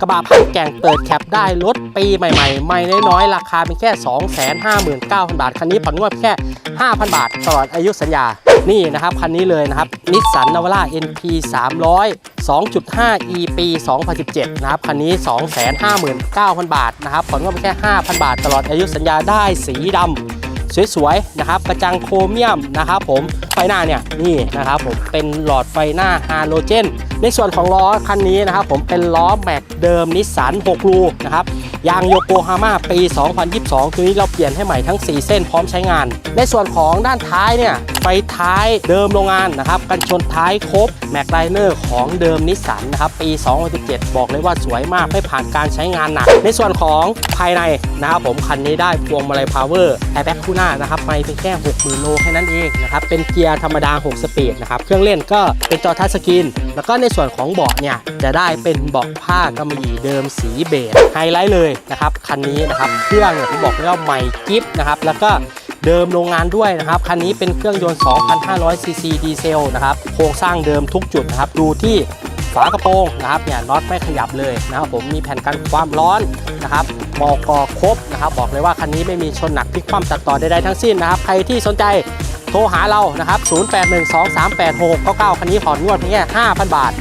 กระบะพันแก่งเปิดแคปได้รถปีใหม่ๆ ไม่น้อยๆ ราคาเป็นแค่ 259,000 บาท คันนี้ผ่อนงวดแค่ 5,000 บาทตลอดอายุสัญญา นี่นะครับ คันนี้เลยนะครับนิสสันนาวาร่า NP 300 2.5 E ปี 2017 นะครับ คันนี้ 259,000 บาทนะครับ ผ่อนงวดเพียงแค่ 5,000 บาทตลอดอายุสัญญาได้สีดำ สวยๆนะครับกระจังโครเมียมนะครับผมไฟหน้าเนี่ยนี่นะครับผมเป็นหลอดไฟหน้าฮาโลเจน ในส่วนของล้อคันนี้นะครับผมเป็นล้อแม็กเดิมนิสสัน6รูนะครับยางโยโกฮาม่าปี 2022 คือนี้เราเปลี่ยนให้ใหม่ทั้ง 4 เส้นพร้อมใช้งาน ในส่วนของด้านท้ายเนี่ย ไฟท้ายเดิมโรงงานนะครับกันชนท้ายครบแม็กไลเนอร์ของเดิมนิสสันนะครับปี 2017 บอกเลยว่าสวยมากไม่ผ่านการใช้งานหนัก ในส่วนของภายในนะครับผมคันนี้ได้พวงมาลัยพาวเวอร์แอร์แบ็กคู่หน้านะครับไม่เพียงแค่60,000โลแค่นั้นเองนะครับเป็นเกียร์ธรรมดา 6 สปีดนะครับเครื่องเล่นก็เป็นจอทัชสกรีนแล้วก็ในส่วนของเบาะเนี่ยจะได้เป็นเบาะผ้ากำมะหยี่เดิมสีเบจไฮไลท์เลยนะครับคันนี้นะครับเครื่องเนี่ยผมบอกเลยว่าใหม่กิ๊บนะครับแล้วก็ เดิมโรงงานด้วยนะครับ คันนี้เป็นเครื่องยนต์ 2,500 ซีซีดีเซลนะครับ โครงสร้างเดิมทุกจุดนะครับ ดูที่ฝากระโปรงนะครับเนี่ยน็อตไม่ขยับเลยนะครับผมมีแผ่นกันความร้อนนะครับมอกอครบนะครับบอกเลยว่าคันนี้ไม่มีชนหนักพลิกคว่ำตัดต่อใดๆทั้งสิ้นนะครับ ใครที่สนใจโทรหาเรานะครับ 0812386699 คันนี้ผ่อนงวดเพียงแค่5,000 บาท